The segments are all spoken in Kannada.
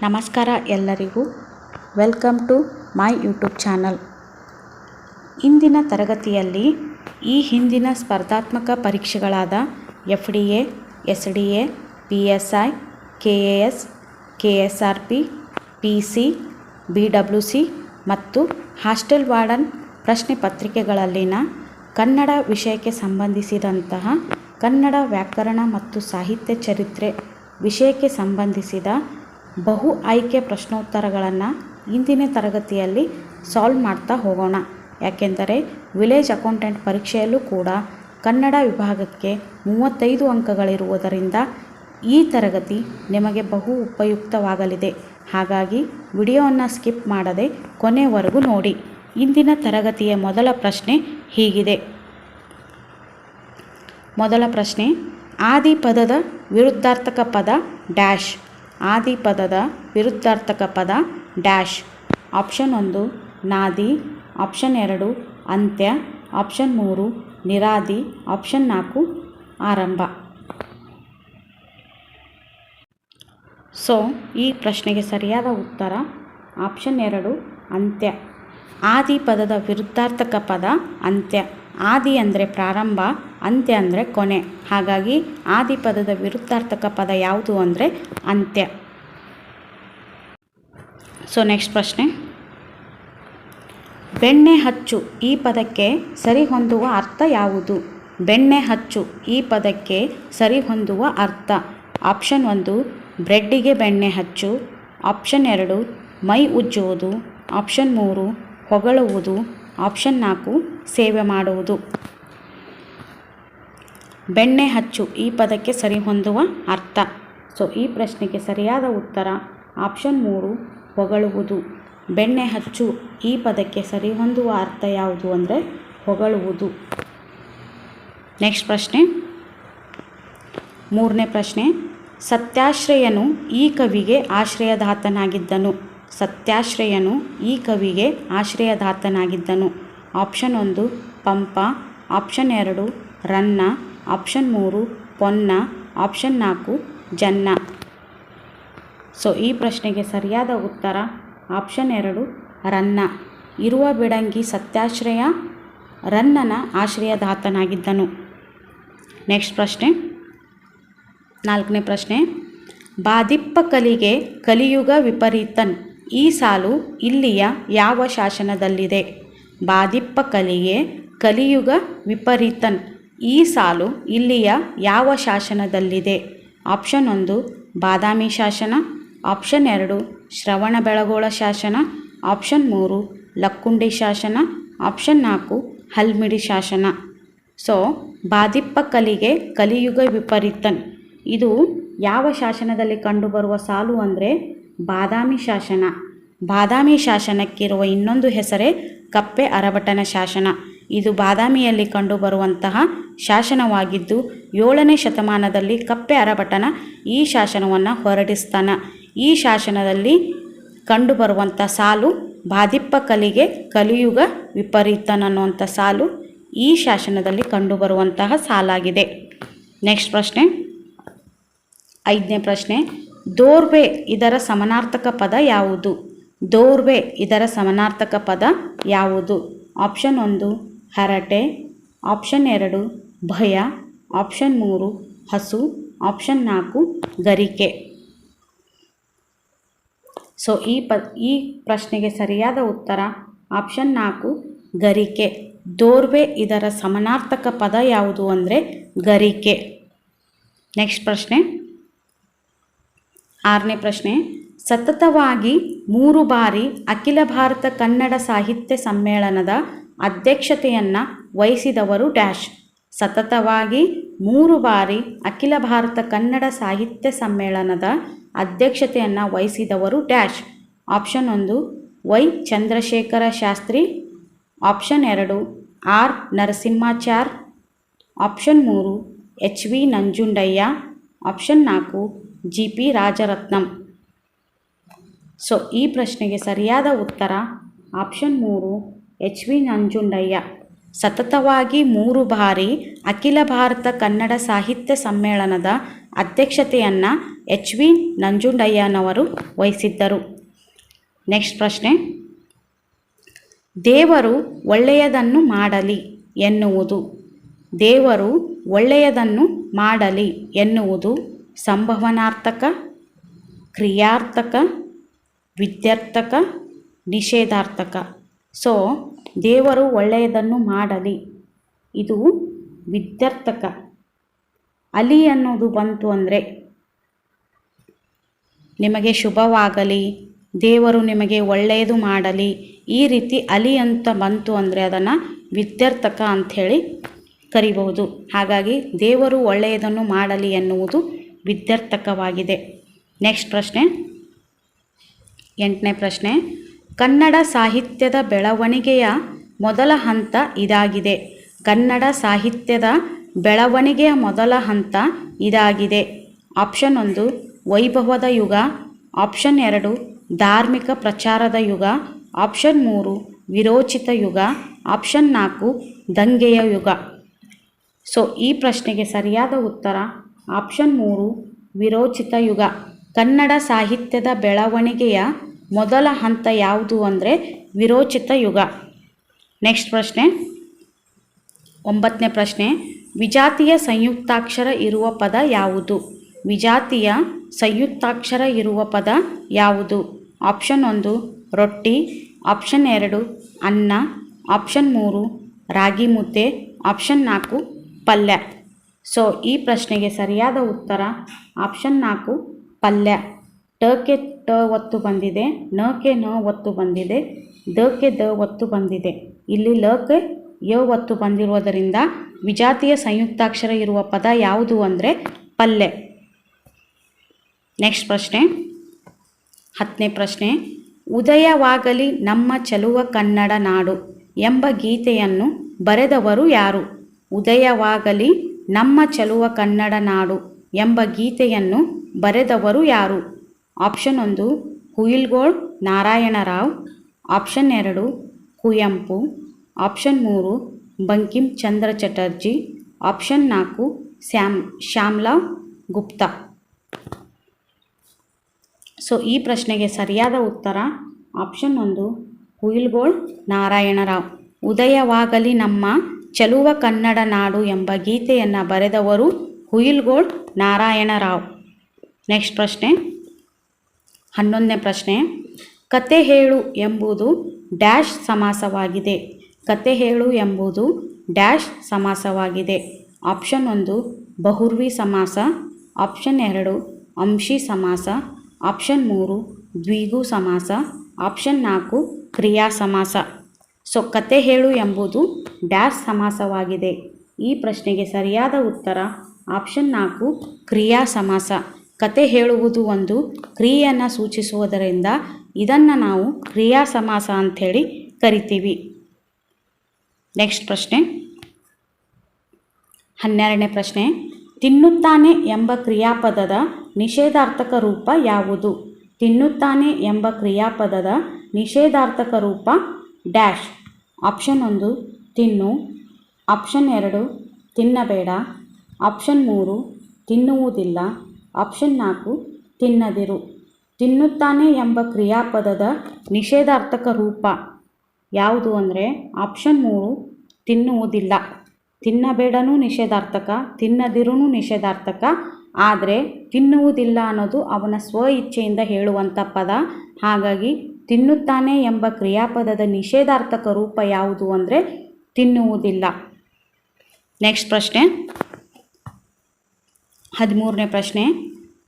ನಮಸ್ಕಾರ ಎಲ್ಲರಿಗೂ. Welcome to my YouTube channel ಇಂದಿನ ತರಗತಿಯಲ್ಲಿ ಈ ಹಿಂದಿನ ಸ್ಪರ್ಧಾತ್ಮಕ ಪರೀಕ್ಷೆಗಳಾದ F D A S D A P S I K A S K S R P P C B W C ಮತ್ತು ಹಾಸ್ಟೆಲ್ ವಾರ್ಡನ್ ಪ್ರಶ್ನೆ ಪತ್ರಿಕೆಗಳಲ್ಲಿನ ಕನ್ನಡ ವಿಷಯಕ್ಕೆ ಸಂಬಂಧಿಸಿದಂತಹ ಕನ್ನಡ ವ್ಯಾಕರಣ ಮತ್ತು ಸಾಹಿತ್ಯ ಚರಿತ್ರೆ ವಿಷಯಕ್ಕೆ ಸಂಬಂಧಿಸಿದ ಬಹು ಆಯ್ಕೆ ಪ್ರಶ್ನೋತ್ತರಗಳನ್ನು ಇಂದಿನ ತರಗತಿಯಲ್ಲಿ ಸಾಲ್ವ್ ಮಾಡ್ತಾ ಹೋಗೋಣ. ಯಾಕೆಂದರೆ ವಿಲೇಜ್ ಅಕೌಂಟೆಂಟ್ ಪರೀಕ್ಷೆಯಲ್ಲೂ ಕೂಡ ಕನ್ನಡ ವಿಭಾಗಕ್ಕೆ ಮೂವತ್ತೈದು ಅಂಕಗಳಿರುವುದರಿಂದ ಈ ತರಗತಿ ನಿಮಗೆ ಬಹು ಉಪಯುಕ್ತವಾಗಲಿದೆ. ಹಾಗಾಗಿ ವಿಡಿಯೋವನ್ನು ಸ್ಕಿಪ್ ಮಾಡದೆ ಕೊನೆವರೆಗೂ ನೋಡಿ. ಇಂದಿನ ತರಗತಿಯ ಮೊದಲ ಪ್ರಶ್ನೆ ಹೀಗಿದೆ. ಮೊದಲ ಪ್ರಶ್ನೆ ಆದಿ ಪದದ ವಿರುದ್ಧಾರ್ಥಕ ಪದ ಡ್ಯಾಶ್ ಆದಿ ಪದದ ವಿರುದ್ಧಾರ್ಥಕ ಪದ ಡ್ಯಾಶ್. ಆಪ್ಷನ್ ಒಂದು, ನಾದಿ. ಆಪ್ಷನ್ ಎರಡು, ಅಂತ್ಯ. ಆಪ್ಷನ್ ಮೂರು, ನಿರಾದಿ. ಆಪ್ಷನ್ ನಾಲ್ಕು, ಆರಂಭ. ಸೊ, ಈ ಪ್ರಶ್ನೆಗೆ ಸರಿಯಾದ ಉತ್ತರ, ಆಪ್ಷನ್ ಎರಡು, ಅಂತ್ಯ. ಆದಿ ಪದದ ವಿರುದ್ಧಾರ್ಥಕ ಪದ ಅಂತ್ಯ. ಆದಿ ಅಂದರೆ ಪ್ರಾರಂಭ, ಅಂತ್ಯ ಅಂದರೆ ಕೊನೆ. ಹಾಗಾಗಿ ಆದಿ ಪದದ ವಿರುದ್ಧಾರ್ಥಕ ಪದ ಯಾವುದು ಅಂದರೆ ಅಂತ್ಯ. ಸೊ ನೆಕ್ಸ್ಟ್ ಪ್ರಶ್ನೆ. ಬೆಣ್ಣೆ ಹಚ್ಚು, ಈ ಪದಕ್ಕೆ ಸರಿಹೊಂದುವ ಅರ್ಥ ಯಾವುದು? ಬೆಣ್ಣೆ ಹಚ್ಚು, ಈ ಪದಕ್ಕೆ ಸರಿಹೊಂದುವ ಅರ್ಥ. ಆಪ್ಷನ್ ಒಂದು, ಬ್ರೆಡ್ಡಿಗೆ ಬೆಣ್ಣೆ ಹಚ್ಚು. ಆಪ್ಷನ್ ಎರಡು, ಮೈ ಉಜ್ಜುವುದು. ಆಪ್ಷನ್ ಮೂರು, ಹೊಗಳುವುದು. ಆಪ್ಷನ್ ನಾಲ್ಕು, ಸೇವೆ ಮಾಡುವುದು. ಬೆಣ್ಣೆ ಹಚ್ಚು, ಈ ಪದಕ್ಕೆ ಸರಿಹೊಂದುವ ಅರ್ಥ. ಸೊ, ಈ ಪ್ರಶ್ನೆಗೆ ಸರಿಯಾದ ಉತ್ತರ ಆಪ್ಷನ್ ಮೂರು, ಹೊಗಳುವುದು. ಬೆಣ್ಣೆ ಹಚ್ಚು, ಈ ಪದಕ್ಕೆ ಸರಿಹೊಂದುವ ಅರ್ಥ ಯಾವುದು ಅಂದರೆ ಹೊಗಳುವುದು. ನೆಕ್ಸ್ಟ್ ಪ್ರಶ್ನೆ. ಮೂರನೇ ಪ್ರಶ್ನೆ. ಸತ್ಯಾಶ್ರಯನು ಈ ಕವಿಗೆ ಆಶ್ರಯದಾತನಾಗಿದ್ದನು. ಸತ್ಯಾಶ್ರಯನು ಈ ಕವಿಗೆ ಆಶ್ರಯದಾತನಾಗಿದ್ದನು. ಆಪ್ಷನ್ ಒಂದು, ಪಂಪ. ಆಪ್ಷನ್ ಎರಡು, ರನ್ನ. ಆಪ್ಷನ್ ಮೂರು, ಪೊನ್ನ. ಆಪ್ಷನ್ ನಾಲ್ಕು, ಜನ್ನ. ಸೊ, ಈ ಪ್ರಶ್ನೆಗೆ ಸರಿಯಾದ ಉತ್ತರ ಆಪ್ಷನ್ ಎರಡು, ರನ್ನ. ಇರುವ ಬಿಡಂಗಿ ಸತ್ಯಾಶ್ರಯ ರನ್ನನ ಆಶ್ರಯದಾತನಾಗಿದ್ದನು. ನೆಕ್ಸ್ಟ್ ಪ್ರಶ್ನೆ. ನಾಲ್ಕನೇ ಪ್ರಶ್ನೆ. ಬಾದಿಪ್ಪ ಕಲಿಗೆ ಕಲಿಯುಗ ವಿಪರೀತನ್. ಈ ಸಾಲು ಇಲ್ಲಿಯ ಯಾವ ಶಾಸನದಲ್ಲಿದೆ? ಬಾದಿಪ್ಪ ಕಲಿಗೆ ಕಲಿಯುಗ ವಿಪರೀತನ್. ಈ ಸಾಲು ಇಲ್ಲಿಯ ಯಾವ ಶಾಸನದಲ್ಲಿದೆ? ಆಪ್ಷನ್ ಒಂದು, ಬಾದಾಮಿ ಶಾಸನ. ಆಪ್ಷನ್ ಎರಡು, ಶ್ರವಣ ಬೆಳಗೋಳ ಶಾಸನ. ಆಪ್ಷನ್ ಮೂರು, ಲಕ್ಕುಂಡಿ ಶಾಸನ. ಆಪ್ಷನ್ ನಾಲ್ಕು, ಹಲ್ಮಿಡಿ ಶಾಸನ. ಸೊ, ಬಾದಿಪ್ಪ ಕಲಿಗೆ ಕಲಿಯುಗ ವಿಪರೀತನ್. ಇದು ಯಾವ ಶಾಸನದಲ್ಲಿ ಕಂಡುಬರುವ ಸಾಲು ಅಂದರೆ ಬಾದಾಮಿ ಶಾಸನ. ಬಾದಾಮಿ ಶಾಸನಕ್ಕಿರುವ ಇನ್ನೊಂದು ಹೆಸರೇ ಕಪ್ಪೆ ಅರಭಟನ ಶಾಸನ. ಇದು ಬಾದಾಮಿಯಲ್ಲಿ ಕಂಡುಬರುವಂತಹ ಶಾಸನವಾಗಿದ್ದು, ಏಳನೇ ಶತಮಾನದಲ್ಲಿ ಕಪ್ಪೆ ಅರಭಟನ ಈ ಶಾಸನವನ್ನು ಹೊರಡಿಸ್ತಾನ. ಈ ಶಾಸನದಲ್ಲಿ ಕಂಡುಬರುವಂಥ ಸಾಲು ಬಾದಿಪ್ಪ ಕಲಿಗೆ ಕಲಿಯುಗ ವಿಪರೀತನ ಅನ್ನುವಂಥ ಸಾಲು ಈ ಶಾಸನದಲ್ಲಿ ಕಂಡುಬರುವಂತಹ ಸಾಲಾಗಿದೆ. ನೆಕ್ಸ್ಟ್ ಪ್ರಶ್ನೆ. ಐದನೇ ಪ್ರಶ್ನೆ. ದೋರ್ವೆ ಇದರ ಸಮನಾರ್ಥಕ ಪದ ಯಾವುದು? ದೋರ್ವೆ ಇದರ ಸಮನಾರ್ಥಕ ಪದ ಯಾವುದು? ಆಪ್ಷನ್ ಒಂದು, ಹರಟೆ. ಆಪ್ಷನ್ ಎರಡು, ಭಯ. ಆಪ್ಷನ್ ಮೂರು, ಹಸು. ಆಪ್ಷನ್ ನಾಲ್ಕು, ಗರಿಕೆ. ಸೊ ಈ ಪ, ಈ ಪ್ರಶ್ನೆಗೆ ಸರಿಯಾದ ಉತ್ತರ ಆಪ್ಷನ್ ನಾಲ್ಕು, ಗರಿಕೆ. ದೋರ್ವೆ ಇದರ ಸಮನಾರ್ಥಕ ಪದ ಯಾವುದು ಅಂದರೆ ಗರಿಕೆ. ನೆಕ್ಸ್ಟ್ ಪ್ರಶ್ನೆ. ಆರನೇ ಪ್ರಶ್ನೆ, ಸತತವಾಗಿ ಮೂರು ಬಾರಿ ಅಖಿಲ ಭಾರತ ಕನ್ನಡ ಸಾಹಿತ್ಯ ಸಮ್ಮೇಳನದ ಅಧ್ಯಕ್ಷತೆಯನ್ನು ವಹಿಸಿದವರು ಡ್ಯಾಶ್. ಸತತವಾಗಿ ಮೂರು ಬಾರಿ ಅಖಿಲ ಭಾರತ ಕನ್ನಡ ಸಾಹಿತ್ಯ ಸಮ್ಮೇಳನದ ಅಧ್ಯಕ್ಷತೆಯನ್ನು ವಹಿಸಿದವರು ಡ್ಯಾಶ್. ಆಪ್ಷನ್ ಒಂದು, ವೈ. ಚಂದ್ರಶೇಖರ ಶಾಸ್ತ್ರಿ. ಆಪ್ಷನ್ ಎರಡು, ಆರ್. ನರಸಿಂಹಾಚಾರ್. ಆಪ್ಷನ್ ಮೂರು, ಎಚ್. ವಿ. ನಂಜುಂಡಯ್ಯ. ಆಪ್ಷನ್ ನಾಲ್ಕು ಜಿ ಪಿ ರಾಜರತ್ನಂ. ಸೊ ಈ ಪ್ರಶ್ನೆಗೆ ಸರಿಯಾದ ಉತ್ತರ ಆಪ್ಷನ್ ಮೂರು, ಎಚ್ ವಿ ನಂಜುಂಡಯ್ಯ. ಸತತವಾಗಿ ಮೂರು ಬಾರಿ ಅಖಿಲ ಭಾರತ ಕನ್ನಡ ಸಾಹಿತ್ಯ ಸಮ್ಮೇಳನದ ಅಧ್ಯಕ್ಷತೆಯನ್ನು ಎಚ್ ವಿ ನಂಜುಂಡಯ್ಯನವರು ವಹಿಸಿದ್ದರು. ನೆಕ್ಸ್ಟ್ ಪ್ರಶ್ನೆ. ದೇವರು ಒಳ್ಳೆಯದನ್ನು ಮಾಡಲಿ ಎನ್ನುವುದು. ದೇವರು ಒಳ್ಳೆಯದನ್ನು ಮಾಡಲಿ ಎನ್ನುವುದು ಸಂಭವನಾರ್ಥಕ, ಕ್ರಿಯಾರ್ಥಕ, ವಿದ್ಯಾರ್ಥಕ, ನಿಷೇಧಾರ್ಥಕ. ಸೊ ದೇವರು ಒಳ್ಳೆಯದನ್ನು ಮಾಡಲಿ. ಇದು ವಿದ್ಯಾರ್ಥಕ. ಅಲಿ ಅನ್ನೋದು ಬಂತು ಅಂದರೆ ನಿಮಗೆ ಶುಭವಾಗಲಿ, ದೇವರು ನಿಮಗೆ ಒಳ್ಳೆಯದು ಮಾಡಲಿ. ಈ ರೀತಿ ಅಲಿ ಅಂತ ಬಂತು ಅಂದರೆ ಅದನ್ನು ವಿದ್ಯಾರ್ಥಕ ಅಂಥೇಳಿ ಕರಿಬಹುದು. ಹಾಗಾಗಿ ದೇವರು ಒಳ್ಳೆಯದನ್ನು ಮಾಡಲಿ ಎನ್ನುವುದು ವಿದ್ಯಾರ್ಥಕವಾಗಿದೆ. ನೆಕ್ಸ್ಟ್ ಪ್ರಶ್ನೆ. ಎಂಟನೇ ಪ್ರಶ್ನೆ. ಕನ್ನಡ ಸಾಹಿತ್ಯದ ಬೆಳವಣಿಗೆಯ ಮೊದಲ ಹಂತ ಇದಾಗಿದೆ. ಕನ್ನಡ ಸಾಹಿತ್ಯದ ಬೆಳವಣಿಗೆಯ ಮೊದಲ ಹಂತ ಇದಾಗಿದೆ. ಆಪ್ಷನ್ ಒಂದು, ವೈಭವದ ಯುಗ. ಆಪ್ಷನ್ ಎರಡು, ಧಾರ್ಮಿಕ ಪ್ರಚಾರದ ಯುಗ. ಆಪ್ಷನ್ ಮೂರು, ವಿರೋಚಿತ ಯುಗ. ಆಪ್ಷನ್ ನಾಲ್ಕು, ದಂಗೆಯ ಯುಗ. ಸೊ ಈ ಪ್ರಶ್ನೆಗೆ ಸರಿಯಾದ ಉತ್ತರ ಆಪ್ಷನ್ ಮೂರು, ವಿರೋಚಿತ ಯುಗ. ಕನ್ನಡ ಸಾಹಿತ್ಯದ ಬೆಳವಣಿಗೆಯ ಮೊದಲ ಹಂತ ಯಾವುದು ಅಂದರೆ ವಿರೋಚಿತ ಯುಗ. ನೆಕ್ಸ್ಟ್ ಪ್ರಶ್ನೆ. ಒಂಬತ್ತನೇ ಪ್ರಶ್ನೆ. ವಿಜಾತಿಯ ಸಂಯುಕ್ತಾಕ್ಷರ ಇರುವ ಪದ ಯಾವುದು? ವಿಜಾತಿಯ ಸಂಯುಕ್ತಾಕ್ಷರ ಇರುವ ಪದ ಯಾವುದು? ಆಪ್ಷನ್ ಒಂದು, ರೊಟ್ಟಿ. ಆಪ್ಷನ್ ಎರಡು, ಅನ್ನ. ಆಪ್ಷನ್ ಮೂರು, ರಾಗಿ ಮುದ್ದೆ. ಆಪ್ಷನ್ ನಾಲ್ಕು, ಪಲ್ಯ. ಸೊ ಈ ಪ್ರಶ್ನೆಗೆ ಸರಿಯಾದ ಉತ್ತರ ಆಪ್ಷನ್ ನಾಲ್ಕು, ಪಲ್ಯ. ಟಕ್ಕೆ ಟ ಒತ್ತು ಬಂದಿದೆ ನಕ್ಕೆ ನ ಒತ್ತು ಬಂದಿದೆ ದಕ್ಕೆ ದ ಒತ್ತು ಬಂದಿದೆ. ಇಲ್ಲಿ ಲಕ್ಕೆ ಯ ಒತ್ತು ಬಂದಿರುವುದರಿಂದ ವಿಜಾತಿಯ ಸಂಯುಕ್ತಾಕ್ಷರ ಇರುವ ಪದ ಯಾವುದು ಅಂದರೆ ಪಲ್ಯ. ನೆಕ್ಸ್ಟ್ ಪ್ರಶ್ನೆ. ಹತ್ತನೇ ಪ್ರಶ್ನೆ. ಉದಯವಾಗಲಿ ನಮ್ಮ ಚಲುವ ಕನ್ನಡ ನಾಡು ಎಂಬ ಗೀತೆಯನ್ನು ಬರೆದವರು ಯಾರು? ಉದಯವಾಗಲಿ ನಮ್ಮ ಚೆಲುವ ಕನ್ನಡ ನಾಡು ಎಂಬ ಗೀತೆಯನ್ನು ಬರೆದವರು ಯಾರು? ಆಪ್ಷನ್ ಒಂದು, ಹುಯಿಲ್ಗೋಳ್, ನಾರಾಯಣರಾವ್. ಆಪ್ಷನ್ ಎರಡು ಕುವೆಂಪು ಆಪ್ಷನ್ ಮೂರು, ಬಂಕಿಂ ಚಂದ್ರ ಚಟರ್ಜಿ. ಆಪ್ಷನ್ ನಾಲ್ಕು, ಶ್ಯಾಮ್ ಶ್ಯಾಮ್ಲಾವ್ ಗುಪ್ತಾ. ಸೊ ಈ ಪ್ರಶ್ನೆಗೆ ಸರಿಯಾದ ಉತ್ತರ, ಆಪ್ಷನ್ ಒಂದು, ಹುಯಿಲ್ಗೋಳ್, ನಾರಾಯಣರಾವ್. ಉದಯವಾಗಲಿ ನಮ್ಮ ಚೆಲುವ ಕನ್ನಡ ನಾಡು ಎಂಬ ಗೀತೆಯನ್ನು ಬರೆದವರು ಹುಯಿಲ್ಗೋಳ್ ನಾರಾಯಣರಾವ್. ನೆಕ್ಸ್ಟ್ ಪ್ರಶ್ನೆ. ಹನ್ನೊಂದನೇ ಪ್ರಶ್ನೆ. ಕತೆ ಹೇಳು ಎಂಬುದು ಡ್ಯಾಶ್ ಸಮಾಸವಾಗಿದೆ. ಕತೆ ಹೇಳು ಎಂಬುದು ಡ್ಯಾಶ್ ಸಮಾಸವಾಗಿದೆ. ಆಪ್ಷನ್ ಒಂದು, ಬಹುರ್ವಿ ಸಮಾಸ. ಆಪ್ಷನ್ ಎರಡು, ಅಂಶಿ ಸಮಾಸ. ಆಪ್ಷನ್ ಮೂರು, ದ್ವಿಗು ಸಮಾಸ. ಆಪ್ಷನ್ ನಾಲ್ಕು, ಕ್ರಿಯಾ ಸಮಾಸ. ಸೊ ಕತೆ ಹೇಳು ಎಂಬುದು ಡ್ಯಾಶ್ ಸಮಾಸವಾಗಿದೆ. ಈ ಪ್ರಶ್ನೆಗೆ ಸರಿಯಾದ ಉತ್ತರ ಆಪ್ಷನ್ ನಾಲ್ಕು, ಕ್ರಿಯಾ ಸಮಾಸ. ಕತೆ ಹೇಳುವುದು ಒಂದು ಕ್ರಿಯೆಯನ್ನು ಸೂಚಿಸುವುದರಿಂದ ಇದನ್ನು ನಾವು ಕ್ರಿಯಾ ಸಮಾಸ ಅಂಥೇಳಿ ಕರಿತೀವಿ. ನೆಕ್ಸ್ಟ್ ಪ್ರಶ್ನೆ. ಹನ್ನೆರಡನೇ ಪ್ರಶ್ನೆ. ತಿನ್ನುತ್ತಾನೆ ಎಂಬ ಕ್ರಿಯಾಪದದ ನಿಷೇಧಾರ್ಥಕ ರೂಪ ಯಾವುದು? ತಿನ್ನುತ್ತಾನೆ ಎಂಬ ಕ್ರಿಯಾಪದದ ನಿಷೇಧಾರ್ಥಕ ರೂಪ ಡ್ಯಾಶ್. ಆಪ್ಷನ್ ಒಂದು, ತಿನ್ನು. ಆಪ್ಷನ್ ಎರಡು, ತಿನ್ನಬೇಡ. ಆಪ್ಷನ್ ಮೂರು, ತಿನ್ನುವುದಿಲ್ಲ. ಆಪ್ಷನ್ ನಾಲ್ಕು, ತಿನ್ನದಿರು. ತಿನ್ನುತ್ತಾನೆ ಎಂಬ ಕ್ರಿಯಾಪದದ ನಿಷೇಧಾರ್ಥಕ ರೂಪ ಯಾವುದು ಅಂದರೆ, ಆಪ್ಷನ್ ಮೂರು, ತಿನ್ನುವುದಿಲ್ಲ. ತಿನ್ನಬೇಡನೂ ನಿಷೇಧಾರ್ಥಕ ತಿನ್ನದಿರೂ ನಿಷೇಧಾರ್ಥಕ, ಆದರೆ ತಿನ್ನುವುದಿಲ್ಲ ಅನ್ನೋದು ಅವನ ಸ್ವ ಇಚ್ಛೆಯಿಂದ ಹೇಳುವಂಥ ಪದ. ಹಾಗಾಗಿ ತಿನ್ನುತ್ತಾನೆ ಎಂಬ ಕ್ರಿಯಾಪದದ ನಿಷೇಧಾರ್ಥಕ ರೂಪ ಯಾವುದು ಅಂದರೆ ತಿನ್ನುವುದಿಲ್ಲ. ನೆಕ್ಸ್ಟ್ ಪ್ರಶ್ನೆ. ಹದಿಮೂರನೇ ಪ್ರಶ್ನೆ.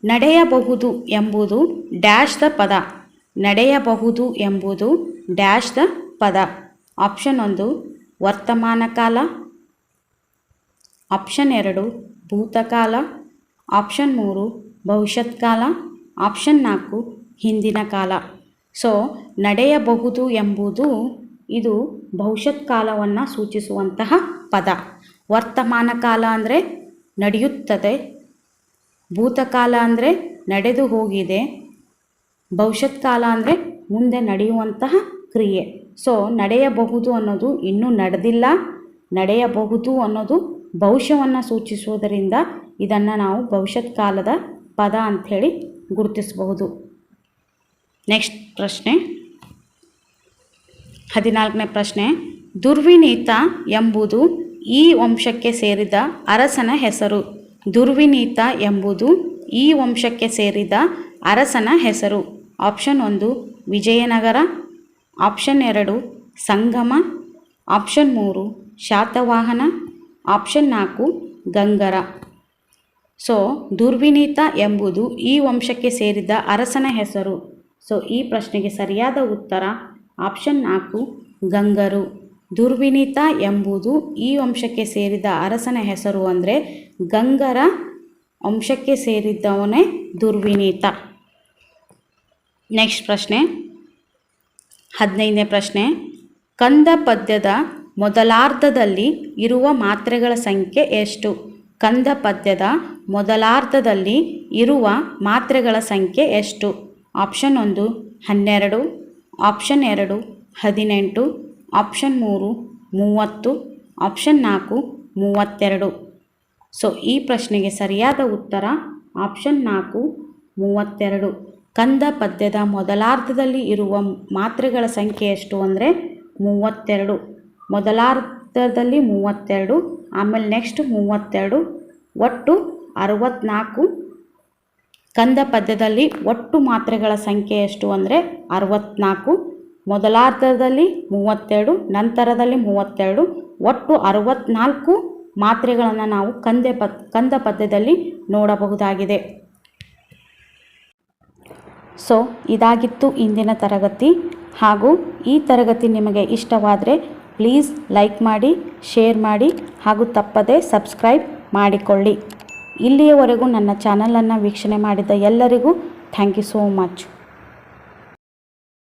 ನಡೆಯಬಹುದು ಎಂಬುದು ಡ್ಯಾಶ್ ದ ಪದ. ನಡೆಯಬಹುದು ಎಂಬುದು ಡ್ಯಾಶ್ ದ ಪದ. ಆಪ್ಷನ್ ಒಂದು, ವರ್ತಮಾನ ಕಾಲ. ಆಪ್ಷನ್ ಎರಡು ಭೂತಕಾಲ ಆಪ್ಷನ್ ಮೂರು, ಭವಿಷ್ಯತ್ ಕಾಲ. ಆಪ್ಷನ್ ನಾಲ್ಕು, ಹಿಂದಿನ ಕಾಲ. ಸೊ ನಡೆಯಬಹುದು ಎಂಬುದು ಇದು ಭವಿಷ್ಯತ್ ಕಾಲವನ್ನು ಸೂಚಿಸುವಂತಹ ಪದ. ವರ್ತಮಾನ ಕಾಲ ಅಂದರೆ ನಡೆಯುತ್ತದೆ ಭೂತಕಾಲ ಅಂದರೆ ನಡೆದು ಹೋಗಿದೆ, ಭವಿಷ್ಯತ್ ಕಾಲ ಅಂದರೆ ಮುಂದೆ ನಡೆಯುವಂತಹ ಕ್ರಿಯೆ. ಸೊ ನಡೆಯಬಹುದು ಅನ್ನೋದು ಇನ್ನೂ ನಡೆದಿಲ್ಲ. ನಡೆಯಬಹುದು ಅನ್ನೋದು ಭವಿಷ್ಯವನ್ನು ಸೂಚಿಸುವುದರಿಂದ ಇದನ್ನು ನಾವು ಭವಿಷ್ಯತ್ ಕಾಲದ ಪದ ಅಂಥೇಳಿ ಗುರುತಿಸಬಹುದು. ನೆಕ್ಸ್ಟ್ ಪ್ರಶ್ನೆ. ಹದಿನಾಲ್ಕನೇ ಪ್ರಶ್ನೆ. ದುರ್ವಿನೀತ ಎಂಬುದು ಈ ವಂಶಕ್ಕೆ ಸೇರಿದ ಅರಸನ ಹೆಸರು. ದುರ್ವಿನೀತ ಎಂಬುದು ಈ ವಂಶಕ್ಕೆ ಸೇರಿದ ಅರಸನ ಹೆಸರು. ಆಪ್ಷನ್ ಒಂದು, ವಿಜಯನಗರ. ಆಪ್ಷನ್ ಎರಡು, ಸಂಗಮ. ಆಪ್ಷನ್ ಮೂರು, ಶಾತವಾಹನ. ಆಪ್ಷನ್ ನಾಲ್ಕು, ಗಂಗರ. ಸೊ ದುರ್ವಿನೀತ ಎಂಬುದು ಈ ವಂಶಕ್ಕೆ ಸೇರಿದ ಅರಸನ ಹೆಸರು. ಸೊ ಈ ಪ್ರಶ್ನೆಗೆ ಸರಿಯಾದ ಉತ್ತರ ಆಪ್ಷನ್ ನಾಲ್ಕು, ಗಂಗರು. ದುರ್ವಿನೀತ ಎಂಬುದು ಈ ವಂಶಕ್ಕೆ ಸೇರಿದ ಅರಸನ ಹೆಸರು ಅಂದರೆ ಗಂಗರ ವಂಶಕ್ಕೆ ಸೇರಿದ್ದವನೇ ದುರ್ವಿನೀತ. ನೆಕ್ಸ್ಟ್ ಪ್ರಶ್ನೆ. ಹದಿನೈದನೇ ಪ್ರಶ್ನೆ. ಕಂದ ಪದ್ಯದ ಮೊದಲಾರ್ಧದಲ್ಲಿ ಇರುವ ಮಾತ್ರೆಗಳ ಸಂಖ್ಯೆ ಎಷ್ಟು? ಕಂದ ಪದ್ಯದ ಮೊದಲಾರ್ಧದಲ್ಲಿ ಇರುವ ಮಾತ್ರೆಗಳ ಸಂಖ್ಯೆ ಎಷ್ಟು? ಆಪ್ಷನ್ ಒಂದು, ಹನ್ನೆರಡು, ಆಪ್ಷನ್ ಎರಡು, ಹದಿನೆಂಟು, ಆಪ್ಷನ್ ಮೂರು, ಮೂವತ್ತು, ಆಪ್ಷನ್ ನಾಲ್ಕು, ಮೂವತ್ತೆರಡು. ಸೊ, ಈ ಪ್ರಶ್ನೆಗೆ ಸರಿಯಾದ ಉತ್ತರ, ಆಪ್ಷನ್ ನಾಲ್ಕು, ಮೂವತ್ತೆರಡು. ಕಂದ ಪದ್ಯದ ಮೊದಲಾರ್ಧದಲ್ಲಿ ಇರುವ ಮಾತ್ರೆಗಳ ಸಂಖ್ಯೆ ಎಷ್ಟು ಅಂದರೆ, ಮೂವತ್ತೆರಡು. ಮೊದಲಾರ್ಧದಲ್ಲಿ ಮೂವತ್ತೆರಡು, ಆಮೇಲೆ ನೆಕ್ಸ್ಟ್ ಮೂವತ್ತೆರಡು, ಒಟ್ಟು ಅರವತ್ತ್ನಾಲ್ಕು ಕಂದ ಪದ್ಯದಲ್ಲಿ ಒಟ್ಟು ಮಾತ್ರೆಗಳ ಸಂಖ್ಯೆ ಎಷ್ಟು ಅಂದರೆ ಅರವತ್ನಾಲ್ಕು, ಮೊದಲಾರ್ಧದಲ್ಲಿ ಮೂವತ್ತೆರಡು, ನಂತರದಲ್ಲಿ ಮೂವತ್ತೆರಡು, ಒಟ್ಟು ಅರವತ್ತ್ನಾಲ್ಕು ಮಾತ್ರೆಗಳನ್ನು ನಾವು ಕಂದೆ ಪದ್, ಕಂದ ಪದ್ಯದಲ್ಲಿ ನೋಡಬಹುದಾಗಿದೆ. ಸೊ ಇದಾಗಿತ್ತು ಇಂದಿನ ತರಗತಿ. ಹಾಗೂ ಈ ತರಗತಿ ನಿಮಗೆ ಇಷ್ಟವಾದರೆ ಪ್ಲೀಸ್ ಲೈಕ್ ಮಾಡಿ ಶೇರ್ ಮಾಡಿ ಹಾಗೂ ತಪ್ಪದೇ ಸಬ್ಸ್ಕ್ರೈಬ್ ಮಾಡಿಕೊಳ್ಳಿ. ಇಲ್ಲಿಯವರೆಗೂ ನನ್ನ ಚಾನಲನ್ನು ವೀಕ್ಷಣೆ ಮಾಡಿದ ಎಲ್ಲರಿಗೂ ಥ್ಯಾಂಕ್ ಯು ಸೋ ಮಚ್